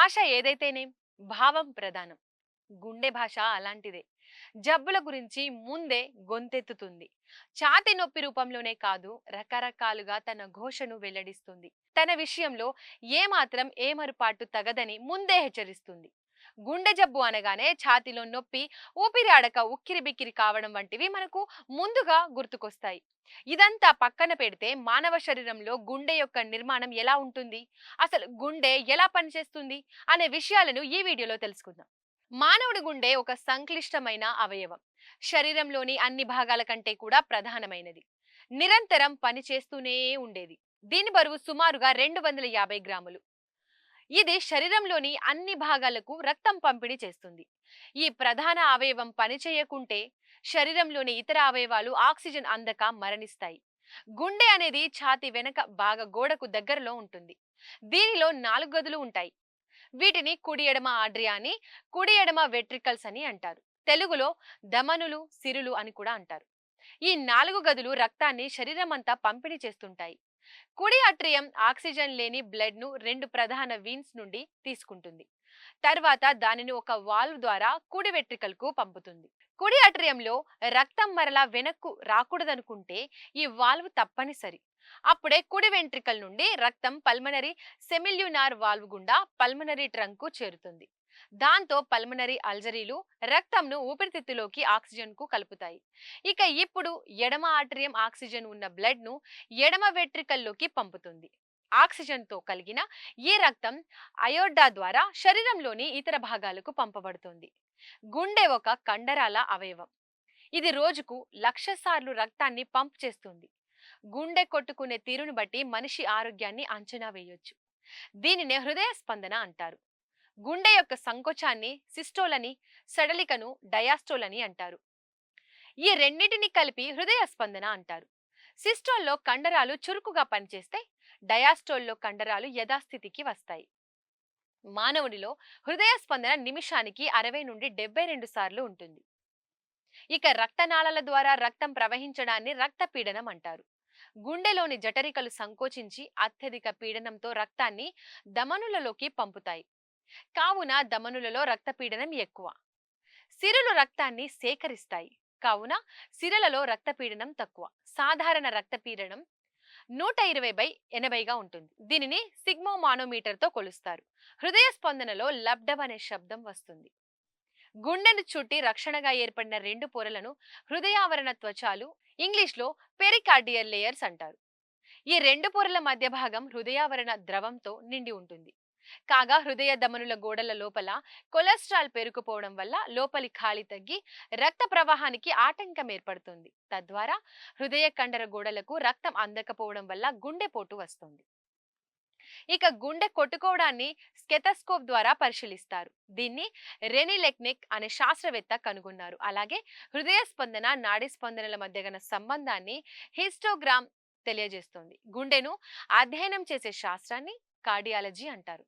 భాష ఏదైతేనే భావం ప్రధానం. గుండె భాష అలాంటిదే. జబ్బుల గురించి ముందే గొంతెత్తుతుంది. ఛాతి నొప్పి రూపంలోనే కాదు రకరకాలుగా తన ఘోషను వెల్లడిస్తుంది. తన విషయంలో ఏమాత్రం ఏమరుపాటు తగదని ముందే హెచ్చరిస్తుంది. గుండె జబ్బు అనగానే ఛాతిలో నొప్పి ఊపిరి ఆడక ఉక్కిరి బిక్కిరి కావడం వంటివి మనకు ముందుగా గుర్తుకొస్తాయి. ఇదంతా పక్కన పెడితే మానవ శరీరంలో గుండె యొక్క నిర్మాణం ఎలా ఉంటుంది? అసలు గుండె ఎలా పనిచేస్తుంది? అనే విషయాలను ఈ వీడియోలో తెలుసుకుందాం. మానవుడి గుండె ఒక సంక్లిష్టమైన అవయవం. శరీరంలోని అన్ని భాగాల కంటే కూడా ప్రధానమైనది. నిరంతరం పని చేస్తూనే ఉండేది. దీని బరువు సుమారుగా రెండు వందల యాభై గ్రాములు. ఇది శరీరంలోని అన్ని భాగాలకు రక్తం పంపిణీ చేస్తుంది. ఈ ప్రధాన అవయవం పనిచేయకుంటే శరీరంలోని ఇతర అవయవాలు ఆక్సిజన్ అందక మరణిస్తాయి. గుండె అనేది ఛాతి వెనక బాగా గోడకు దగ్గరలో ఉంటుంది. దీనిలో నాలుగు గదులు ఉంటాయి. వీటిని కుడి ఎడమ ఆడ్రియా అని కుడి ఎడమ వెట్రికల్స్ అని అంటారు. తెలుగులో దమనులు సిరులు అని కూడా అంటారు. ఈ నాలుగు గదులు రక్తాన్ని శరీరం అంతా పంపిణీ చేస్తుంటాయి. కుడి అట్రియం ఆక్సిజన్ లేని బ్లడ్ను రెండు ప్రధాన వీన్స్ నుండి తీసుకుంటుంది. తర్వాత దానిని ఒక వాల్వ్ ద్వారా కుడి వెట్రికల్కు పంపుతుంది. కుడి అట్రియంలో రక్తం మరలా వెనక్కు రాకూడదనుకుంటే ఈ వాల్వ్ తప్పనిసరి. అప్పుడే కుడి వెంట్రికల్ నుండి రక్తం పల్మనరీ సెమిల్యునార్ వాల్వ్ గుండా పల్మనరీ ట్రంక్కు చేరుతుంది. దాంతో పల్మనరీ అల్జరీలు రక్తంను ఊపిరితిత్తులోకి ఆక్సిజన్కు కలుపుతాయి. ఇక ఇప్పుడు ఎడమ ఆట్రియం ఆక్సిజన్ ఉన్న బ్లడ్ను ఎడమ వెట్రికల్లోకి పంపుతుంది. ఆక్సిజన్తో కలిగిన ఈ రక్తం అయోడ్డా ద్వారా శరీరంలోని ఇతర భాగాలకు పంపబడుతుంది. గుండె ఒక కండరాల అవయవం. ఇది రోజుకు లక్ష సార్లు రక్తాన్ని పంప్ చేస్తుంది. గుండె కొట్టుకునే తీరును బట్టి మనిషి ఆరోగ్యాన్ని అంచనా వేయొచ్చు. దీనినే హృదయ స్పందన అంటారు. గుండె యొక్క సంకోచాన్ని సిస్టోలని సడలికను డయాస్టోలని అంటారు. ఈ రెండింటిని కలిపి హృదయ స్పందన అంటారు. సిస్టోల్లో కండరాలు చురుకుగా పనిచేస్తే డయాస్టోల్లో కండరాలు యథాస్థితికి వస్తాయి. మానవునిలో హృదయ స్పందన నిమిషానికి అరవై నుండి డెబ్బై రెండు సార్లు ఉంటుంది. ఇక రక్తనాళాల ద్వారా రక్తం ప్రవహించడాన్ని రక్తపీడనం అంటారు. గుండెలోని జఠరికలు సంకోచించి అత్యధిక పీడనంతో రక్తాన్ని ధమనులలోకి పంపుతాయి. కావున ధమనులలో రక్తపీడనం ఎక్కువ. సిరులు రక్తాన్ని సేకరిస్తాయి. కావున సిరలలో రక్తపీడనం తక్కువ. సాధారణ రక్తపీడనం నూట ఇరవై బై ఎనభైగా ఉంటుంది. దీనిని సిగ్మోమానోమీటర్తో కొలుస్తారు. హృదయ స్పందనలో లబ్డవ్ అనే శబ్దం వస్తుంది. గుండెను చుట్టి రక్షణగా ఏర్పడిన రెండు పొరలను హృదయావరణ త్వచాలు ఇంగ్లీష్లో పెరికార్డియల్ లేయర్స్ అంటారు. ఈ రెండు పొరల మధ్య భాగం హృదయావరణ ద్రవంతో నిండి ఉంటుంది. కాగా హృదయ దమనుల గోడల లోపల కొలెస్ట్రాల్ పేరుకుపోవడం వల్ల లోపలి ఖాళీ తగ్గి రక్త ప్రవాహానికి ఆటంకం ఏర్పడుతుంది. తద్వారా హృదయ కండర గోడలకు రక్తం అందకపోవడం వల్ల గుండెపోటు వస్తుంది. ఇక గుండె కొట్టుకోవడాన్ని స్కెతస్కోప్ ద్వారా పరిశీలిస్తారు. దీన్ని రెనిలెక్నిక్ అనే శాస్త్రవేత్త కనుగొన్నారు. అలాగే హృదయ స్పందన నాడీ స్పందనల మధ్య గల సంబంధాన్ని హిస్టోగ్రామ్ తెలియజేస్తుంది. గుండెను అధ్యయనం చేసే శాస్త్రాన్ని కార్డియాలజీ అంటారు.